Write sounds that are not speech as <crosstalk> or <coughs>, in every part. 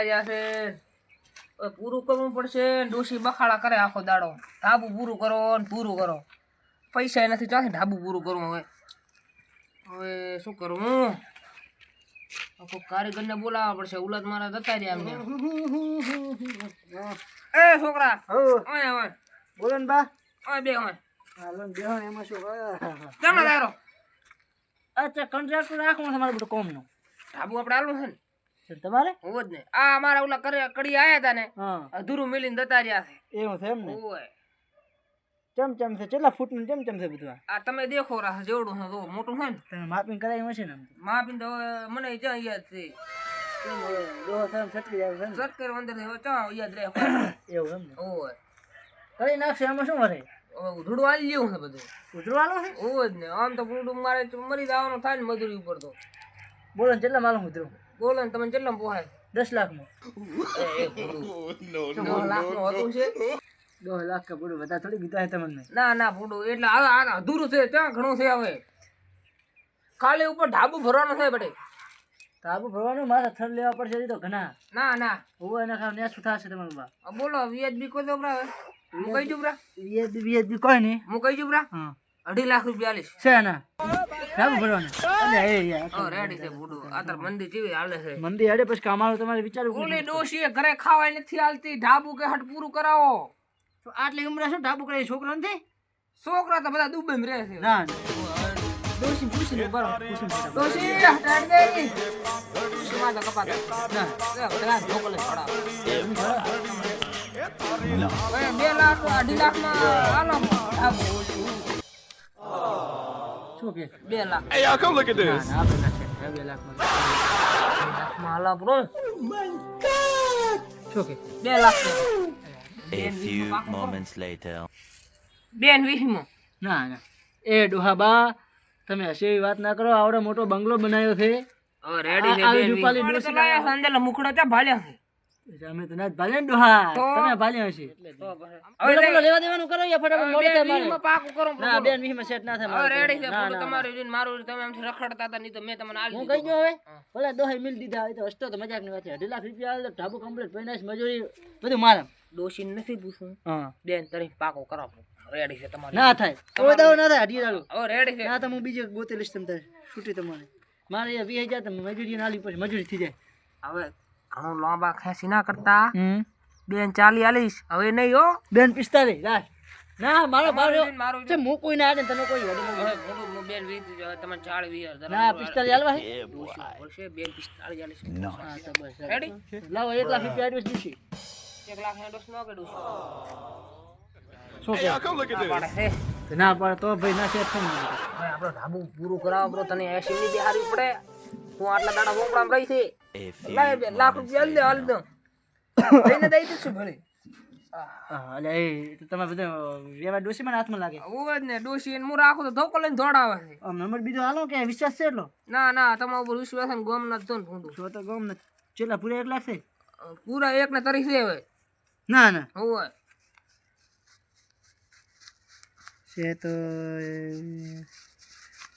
રહ્યા છે. પૂરું કરવું પડશે ડોશી બખાડા કરે આખો દાડો. ઢાબુ પૂરું કરો ને પૂરું કરો. પૈસા નથી ચાલે ઢાબુ પૂરું કરવું હવે. હવે શું કરું હું? આખો કારીગરને બોલાવવા પડશે. ઉલાદ મારા જતા રહ્યા એમને. એ છોકરા ઓય ઓય. બોલો ને બા. ઓય બે ઓય. હાલો એમાં શું. કેમ દાયરો અચ્છા કોન્ટ્રાક્ટ રાખવું તમારે બધું કોમનું. ઢાબુ આપણે આલું છે ને? છે તમારે? હોવો જ ને. આ અમારા ઓલા કરે કડી આયા હતા ને અધૂરું મિલીને જતા રહ્યા છે. એવું છે એમ ને? ઓય ચમચમ છે કેટલા ફૂટનું ચમચમ છે બધું આ? તમે દેખો રાહ જેવડું છે જો મોટું હોય ને. તમે માપિંગ કરાવી હશે ને આમ તો. તો મને જ્યાં યાદ છે. છે ને? ને. કરી <coughs> નાખશે એમાં શું હવે ઉધડું આલી જેવું છે બધું. ઉતરવાનું છે? ઓય ને. આમ તો પૂરું મારે મરી જવાનું થાય ને મજૂરી ઉપર તો. બોલો ને કેટલા માલુમ ઉતરું બોલો ને તમે કેટલા પોહાય? દસ લાખમાં. એ એ <laughs> દસ લાખનું હતું છે. દોઢ લાખ કે પૂરું બધા થોડી ગીતા તમને. ના ના પૂરું એટલે આ આ અધૂરું છે ત્યાં ઘણું છે હવે? ખાલી ઉપર ઢાબુ ભરવાનું છે બટે તો ભરવાનું મારા થર લેવા પડશે તો ઘણા. ના ના. હોવા એના ખાવ ન્યાસ થશે તમારું બા બોલો વીએચબી કોઈ દોબરા હું કઈ જુબરા વ્યાજ વીએચબી બી કોઈ નહીં. હું કઈ જુબરા હા. અઢી લાખ રૂપિયા આલીશ છે. ને? આબુ ભરવાનું એ યાર રેડી છે ભૂડું. આ તાર મંદિર જેવી હાલે છે. મંદી હેડે પછી કામાળું તમારે વિચારવું ઓલી ડોશી ઘરે ખાવાય નથી હાલતી. ઢાબુ કે હટ પૂરું કરાવો. આટલી ઉમરે શું ઢાબુ કરે છોકરો નથી? છોકરા તો બધા દુબઈ રહે છે. ના ડોશી હટાડ દે ડોશી તો કપાત. ના. બધા ઢોકલે છોડાવ એમ ખરા? હવે બે લાખ અઢી લાખમાં ઢાબુ. શું કે? બે lakh. Hey, y'all, come look at this. ના બે લાખ બે લાખમાં લાખમાં હાલો બ્રો શું કે? બે lakh A few moments later. બેન વીસમાં ના ના. એ ડોહાબા તમે હશે એવી વાત ના કરો. આવડો મોટો બંગલો બનાવ્યો છે. રેડી બેન રૂપાલી ડોસી લાયા. સંદેલા અંદર ત્યાં ભાળ્યા છે. અમે તો ના જ ડોહા. તમે ભાલ્યા હશે. હવે બોલો, બોલો, લેવા દેવાનું કરો યા ફટાફટ મોડું થાય મારે. પાકું કરો ના બેન વીસમાં સેટ ના થાય હવે રેડી છે ના, તમારું રીન મારું તમે આમથી રખડતા હતા નહીં તો મેં તમને આલી હું. કઈ ગયો હવે? ભલે દોહે મિલ દીધા હોય તો હસતો તો મજાકની વાત છે. અઢી લાખ રૂપિયા આવે તો ઢાબુ કમ્પ્લીટ ફાઇનાન્સ મજૂરી બધું મારે. ડોશીને નથી પૂછવું. હા. બેન તરી પાકો કરો. રેડી છે તમારે. ના થાય. કોઈ દાવો ના થાય હવે રેડી છે. ના તો હું બીજે ગોતે લઈશ તમને છૂટી તમારે. મારે વીસ હજાર મજૂરી નાલી પછી મજૂરી થઈ જાય. હવે ઘણું લાંબા ખેંચી ના કરતા. બેન ચાલી આલીશ. હવે નહીં હો. બેન પિસ્તાલીસ ના મારો બેન મારું છે હું કોઈ ના આડે તને કોઈ હવે મોટું મોટું બેન વીસ તમે ચાળી વીસ હજાર. ના બેન હા તો બસ રેડી લાવો એક લાખ રૂપિયા એડવાન્સ લાખ ન કે શું કે ના તો ભાઈ ના છે જાય આપણો ઢાબુ પૂરું કરાવો બ્રો તને એસી ની બિહારવી પડે તું આટલા દાડા બોકડામાં રહી છે લાખ રૂપિયા હાલ હાલ દો લઈને દઈ દઈશું ભલે એટલે એ તમે બધા વ્યવહાર હાથમાં લાગે ઓવે ને ડોશી એને હું રાખું તો ધોકો લઈને દોડાવે છે નંબર બીજો હાલો કે વિશ્વાસ છે એટલો ના ના તમારા ઉપર વિશ્વાસ ને ગોમ ના તો ભૂંડું જો તો ગમ નથી ચેલા પૂરા એક લાખ છે પૂરા એક ને તરી છે હવે ના ના ઓવે છે તો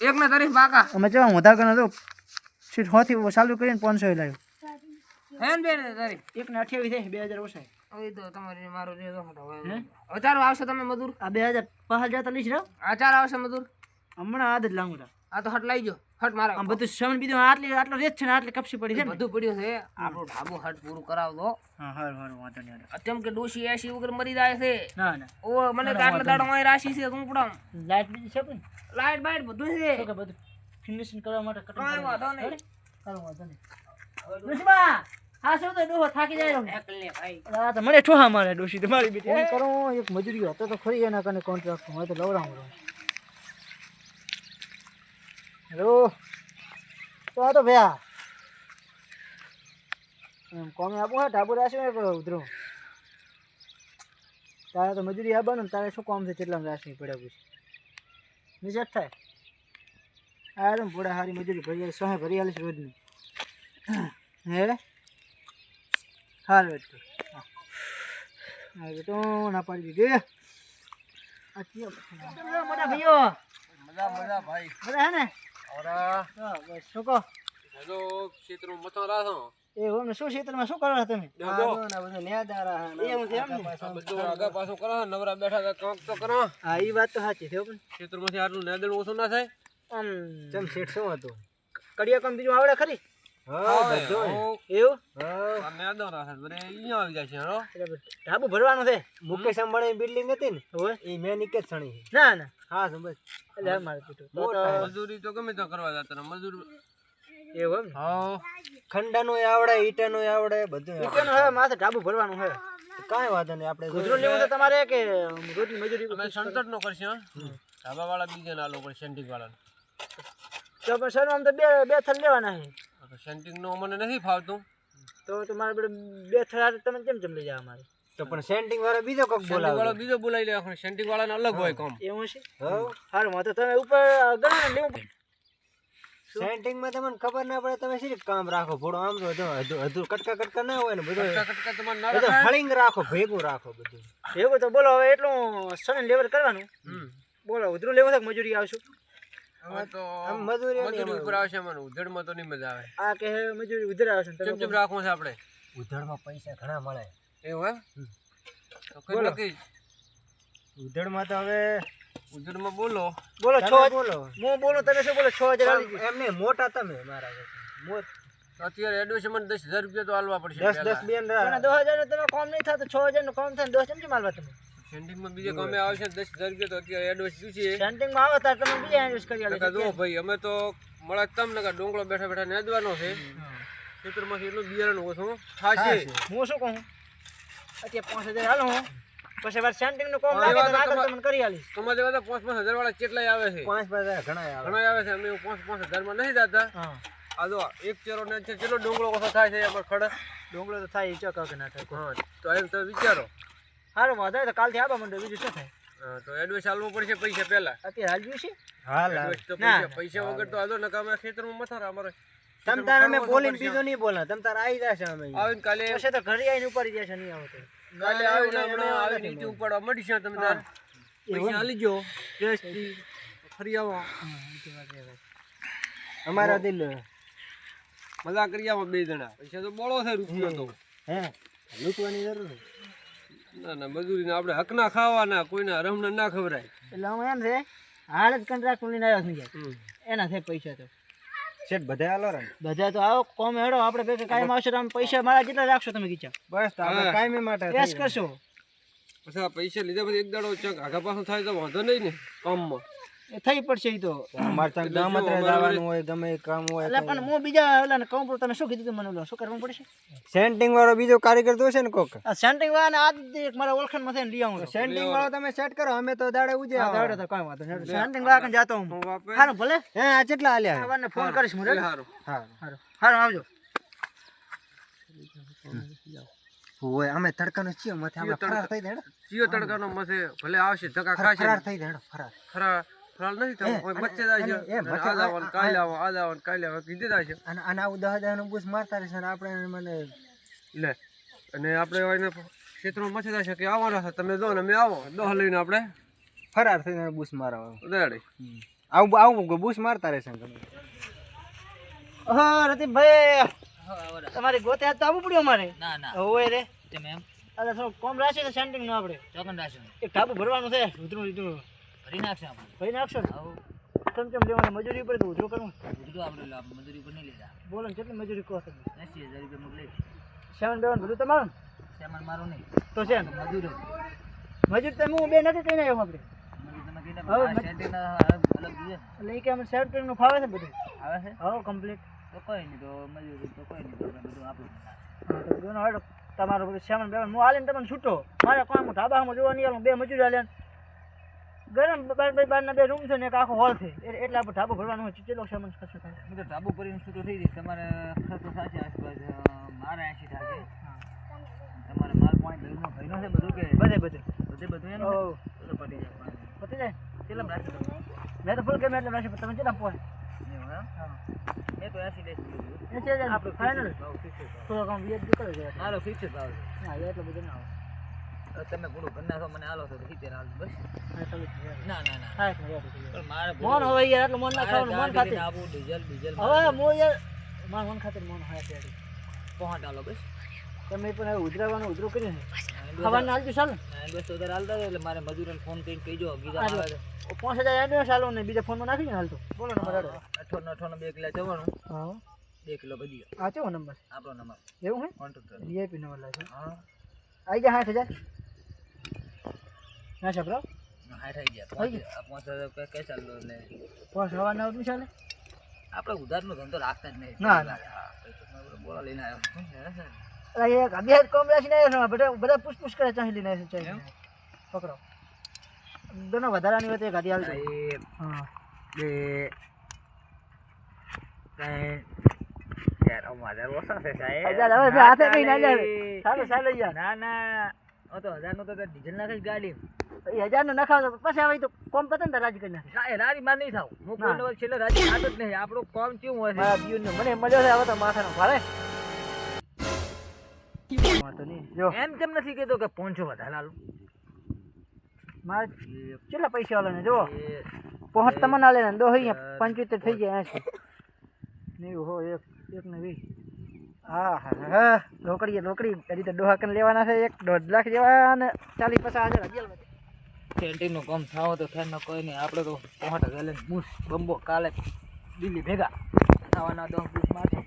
એક ને તરી પાકા અમે ચેવા વધાર ગણો સીટ હોથી ચાલુ કરીને પાંચસો લાવ્યો હે ને બેન એક ને અઠ્યાવીસ છે બે હજાર ઓછા હવે તો તમારી ને મારું જે દોખો આવશે તમે મજૂર આ બે હજાર પાંચ હજાર તો રહ્યો હજાર આવશે મજૂર હમણાં આદ જ લાંગુ આ તો હટ લઈ જો હટ મારે. આમ બધું સામાન બીજું આટલી આટલો રેત છે ને આટલી કપસી પડી છે બધું પડ્યું છે. આપણું ઢાબુ હટ પૂરું કરાવ દો હા હારું હારું વાંધો નહીં હારું. કે ડોશી એસી વગર મરી જાય છે. ના ના. ઓ મને તો આટલા દાડા માં રાશિ છે કુંપડામ લાઈટ બીજી છે પણ? લાઈટ બાઈટ બધું છે. બધું? ફિનિશિંગ કરવા માટે કટિંગ વાંધો નહીં. કાંઈ વાંધો નહીં. ડોશીબા હા શું તો ડોહો થાકી જાય. એકલે ભાઈ. આ તો મને ઠોહા મારે ડોશી તમારી બેટી. એમ કરો એક મજૂરી હતો તો ખરી એના કને કોન્ટ્રાક્ટ હોય તો લવડાવું હેલો? તો આ તો ભયા. એમ કોમે આપું હા ઢાબુ રાખ્યું એ કરો ઉતરું તારે તો મજૂરી આવવાનું ને તારે શું કામ છે કેટલા રાશી પડ્યા પૂછ. નિજત થાય. આ તો પૂરા સારી મજૂરી ભરી સોહે ભરી આલીશ રોજની. હે? હાલ એટલું. હા. હા બેટો ના પાડી દીધી મોટા ભાઈઓ? મજા મજા ભાઈ. હે ને? ઓરા. બસ શું કહો? હેલો ક્ષેત્રો મતા રાસો એ ઓમ શું ક્ષેત્રમાં શું કરો તમે. એ હું એમ બધું આગળ પાછું કરો નવરા બેઠા હતા કાંક તો કરો. હા એ વાત તો સાચી છે હો પણ. ખેતરમાંથી આટલું નેદણ ઓછું ના થાય? આમ ચમ શેઠ શું હતું? કડિયા કામ બીજું આવડે ખરી? હા હો ઢાબુ ભરવાનું છે? મુકેશ અંબાણી બિલ્ડિંગ હતી ને એ મેં નિકેત સણી ના ના. હા સમજ. એટલે મારે મજૂરી તો ગમે તો કરવા જતા મજૂર એવું એમ હા. ખંડાનું આવડે ઈટાનું આવડે બધું. ઈટાનું હવે માથે ઢાબુ ભરવાનું છે. કાંઈ વાંધો નહીં આપણે ગુજરાત લેવું તમારે કે રોજની મજૂરી અમે સંતટ કરશે હા. ધાબા વાળા બીજા ના લોકો સેન્ટિંગ વાળા તો પણ સર આમ તો બે બે થર લેવાના છે. સેન્ટિંગ નો મને નથી ફાવતું. તો તમારે બધે બે થર તમે કેમ જમ લઈ જાવ અમારે? તો પણ સેન્ટિંગ વાળો બીજો કોક સેન્ટિંગ વાળો બીજો બોલાવી લે પણ સેન્ટિંગ વાળાને અલગ હોય કામ. એવું છે હો સારું માં તો તમે ઉપર ગણો ને લેવું પડે. સેન્ટિંગમાં તમને ખબર ના પડે તમે શી કામ રાખો? ભોળો આમ તો જો હજુ હજુ કટકા કટકા ના હોય ને બધું. કટકા કટકા તમારે ના રાખો? હળીંગ રાખો ભેગું રાખો બધું. એવું તો બોલો હવે એટલું સને લેવલ કરવાનું. હમ. બોલો ઉધરું લેવું થાય મજૂરી આવશું? મજૂરી ઉપર મને ઉધેડમાં તો નહીં મજા આવે. આ કે મજૂરી ઉધર આવશે ને કેમ રાખવું છે આપણે. ઉધડમાં પૈસા ઘણા મળે. એવું એમ? તો કઈ નક્કી ઉધડમાં તો હવે ઉધેડમાં બોલો. બોલો છ બોલો. હું બોલું તમે શું બોલો? છ હજાર. એમને મોટા તમે મારા મોટ. અત્યારે એડમિશન દસ હજાર રૂપિયા તો આલવા પડશે દસ દસ પહેલા. દસ હજાર તમે કામ નહીં થતું. છ હજારનું કામ થાય દસ ચમચી કેમ માલવા તમે. સેન્ટિંગમાં બીજે કામે આવશે દસ હજાર રૂપિયા તો અત્યારે એડવાન્સ શું છે? સેન્ટિંગમાં આવે ત્યારે તમે બીજા ઇન્વેસ્ટ કરી આલે. જો ભાઈ અમે તો મળે તમને નકા ડોંગળો બેઠા બેઠા નેદવાનો છે. ખેતરમાંથી એટલું બિયારણ ઓછું થાશે હું શું કહું? અત્યારે પાંચ હજાર હાલો હું. પછી વાર સેન્ટિંગનું કોમ લાગે તો આગળ તમને કરી આલીશ. તમારે દેવા તો પાંચ પાંચ હજાર વાળા કેટલાય આવે છે? પાંચ પાંચ હજાર ઘણા આવે. ઘણા આવે છે. અમે પાંચ પાંચ હજારમાં નથી જતા. હા. આ જો એક ચેરો ને છે કેટલો ડોંગળો ઓછો થાય છે અમારે ખડ. ડોંગળો તો થાય એ ચોકા કે ના થાય હા તો એમ તમે વિચારો. સારું વાંધો તો કાલથી આવવા માંડો બીજું શું થાય? તો એડવાન્સ આલવું પડશે પૈસા પહેલા. અત્યારે હાલ છે? હાલ હાલ. તો પૈસા પૈસા વગર તો આજો નકામા ખેતરમાં મથારા અમારે તમ તાર અમે બોલીને બીજો નહીં બોલા તમ તાર આવી જશે અમે આવીને કાલે પછી તો ઘરે આવીને ઉપાડી જશે નહીં આવતો કાલે આવીને હમણાં આવીને નીચે ઉપાડવા મળીશું તમે તાર. પૈસા હાલી જો ટેસ્ટથી ફરી આવો. અમારા દિલ. મજા કરી આવો બે જણા. પૈસા તો બોળો છે રૂપિયો તો. હે? લૂંટવાની જરૂર નહીં. ના ના મજૂરીને આપણે હકના ખાવાના કોઈને રમને ના ખવરાય. એટલે હું એમ છે હાલ જ કંટ્રાક્ટ લઈને આવ્યો છું. એના છે પૈસા તો. શેઠ બધા આલો રે. બધા તો આવો કોમ હેડો આપણે ભેગા કાયમ આવશે તમે પૈસા મારા જેટલા રાખશો તમે કીચા બસ તો આપણે કાયમે માટે એસ કરશો. પછી આ પૈસા લીધા પછી એક દાડો ચક આગા પાછો થાય તો વાંધો નહીં ને કામમાં. થઈ પડશે તો. અમારે ત્યાં ગામત્રે જવાનું હોય ગમે કામ હોય એટલે પણ હું બીજા ઓલાને કહું પણ તમે શું કીધું હતું મને ઓલો શું કરવું પડશે? સેન્ટિંગ વાળો બીજો કારીગર તો છે ને કોક? સેન્ટિંગ વાળાને આજ એક મારા ઓળખાણમાં થઈને લઈ આવું સેન્ટિંગ વાળો તમે સેટ કરો અમે તો દાડે ઉજે હા, તો કાંઈ વાંધો નહીં. સેન્ટિંગ વાળા કને જાતો હું હું. હારું ભલે. હે આ કેટલા આલ્યા? સવારને ફોન કરીશ હું રેડી? હા હારું. હારું આવજો. હોય અમે તડકાનો મથે આપણે ફરાર થઈ ચિયો તડકાનો મસે ભલે આવશે ધક્કા ખાશે ફરાર. થઈ ખરા નથી થવું કોઈ બચ્ચે જાય છે. એ અને આ લાવો ને કાલે આવો કાલે આવો કીધે જાય છે. અને અને આવું દહ દહનું મારતા રહેશે અને આપણે મને લે અને આપણે એને ક્ષેત્રમાં મચ્છે જાય છે કે આવવાના છે. તમે જો ને અમે આવો. દોહ લઈને આપણે ફરાર થઈને બુશ મારવા. આવું આવું બુશ મારતા રહેશે તમે. ઓહો રતિભાઈ તમારી ગોતે હાથ તો આવવું પડ્યું અમારે. ના ના. હોય રે. તેમ એમ? અરે થોડું કોમ સેન્ટિંગનું આપણે. ચોકન રાશન. એક ભરવાનું છે ભરી નાખશે આપણે. ભરી નાખશો ને? આવું. કેમ કેમ લેવાની? મજૂરી ઉપર તો ઉધરો કરવું ઉધરો આપણે મજૂરી ઉપર નહીં લીધા બોલો ને કેટલી મજૂરી કહો તમે? એસી હજાર રૂપિયા મોકલે સેવન બેવન બધું તમારું સેવન મારું નહીં. તો છે ને મજૂર મજૂર તમે હું બે નથી કહીને આવ્યો આપણે. ને એટલે એ કે અમે નું ફાવે છે ને બધું? આવે છે? હવે કમ્પ્લીટ તો કોઈ નહીં તો મજૂરી તો કોઈ નહીં તો બધું આપણું તમારું બધું સેવન બેવન હું હાલીને તમને છૂટો. મારે કોણ હું ધાબામાં જોવા નહીં બે મજૂરી હાલે ગરમ બાર બાર બારના બે રૂમ છે ને એક આખો હોલ છે. એટલે પર આપણે ઢાબો ભરવાનું હોય કેટલો સામાન ખર્ચો થાય હું તો ભરીને છૂટો થઈ જઈશ તમારે ખર્ચો થશે આસપાસ મારા એસી થશે. તમારે માલ પોઈન્ટ ભરીનો ભરીનો છે બધું કે? બધે બધે. બધે બધું. તો પતી જાય પટી પતી જાય? કેટલામ રાખશો તમે મેં તો ફૂલ કેમ એટલે રાખી તમે કેટલા પોઈન્ટ એ એમ? મેં તો એસી કીધું. એસી આપણો ફાઇનલ. થોડો કામ વીએચ છે. મારો ફિક્સ ભાવ છે. ના એટલો બધો ના આવે તમે પૂરું ઘરના છો મને આલો છો સિત્તેર આલો બસ. ના ના ના. પણ મારે મોન હવે યાર એટલે મોન ના ખાવાનું મોન ખાતે. આવું ડીઝલ ડીઝલ હવે મો યાર માર મોન ખાતે મોન હાય છે પહોંચ આલો બસ. તમે પણ હવે ઉધરાવાનું ઉધરો કરી ને ખાવાનું હાલતું ચાલો. ને બસ ઉધર હાલતા એટલે મારે મજૂરને ફોન કરીને કહીજો ગીધા હાલો. આવે. પાંચ હજાર એમ્બ્યુલન્સ ચાલો ને બીજા ફોનમાં નાખી હાલતો બોલો નંબર હાલો અઠ્ઠાણું અઠ્ઠાણું બે કિલો જવાનું. હા. બે કિલો બધી. આ કેવો નંબર આપણો નંબર એવું હે કોન્ટ્રાક્ટર વીઆઈપી નંબર લાગે. હા. આવી ગયા સાઠ હજાર. ના છોકરો? હા થઈ ગયા. પાંચ હજાર રૂપિયા કઈ ચાલો એટલે? પાંચ હવા ના નહીં ચાલે? આપણે ઉધારનો ધંધો રાખતા જ નહીં. ના, ના. બોલા લઈને આવ્યો. એક અભ્યાસ બધા બધા પૂછપૂછ કરે ચાહી લઈને આવ્યો છે ચાહી લઈને. આવ્યો. પકડો દોનો વધારાની વાત એક હાથી હાલતો હા. બે ત્રણ ચાર. ઓછા છે સાહેબ. હજાર હવે હાથે કઈ ના જાય ચાલો ચાલો યાર ના ના. તો હજાર નો તો ડીઝલ નાખે ગાડી. એ હજાર નો નખાવ પછી આવી તો કોમ પતે ને રાજી કરી નાખે. રારી માર નહીં થાવ. હું ના. કોઈ છેલ્લે રાજી જ નહીં. આપણું કોમ કેવું હોય મારા જીવનનો. મને મજા છે હવે તો માથાનો ભારે. એમ કેમ નથી કહેતો કે પોંચો વધારે હાલું મારે કેટલા પૈસા વાળા ને? જો. એ પોહટ તમને આલે ને. દો અહીંયા પંચોતેર થઈ ગયા એસી. નહીં હો એક એક ને વીસ. હા હા હા રોકડીએ રોકડી હજી તો ડોહા કન લેવાના છે એક, દોઢ લાખ જેવા ને ચાલીસ પચાસ હજાર હજી આલવા નું કામ થાવ તો થાય ન કોઈ નહીં. આપણે તો હજાર લઈને બૂસ બંબો, કાલે, દિલ્હી ભેગા. ખાવાના દસ બુસ મારશું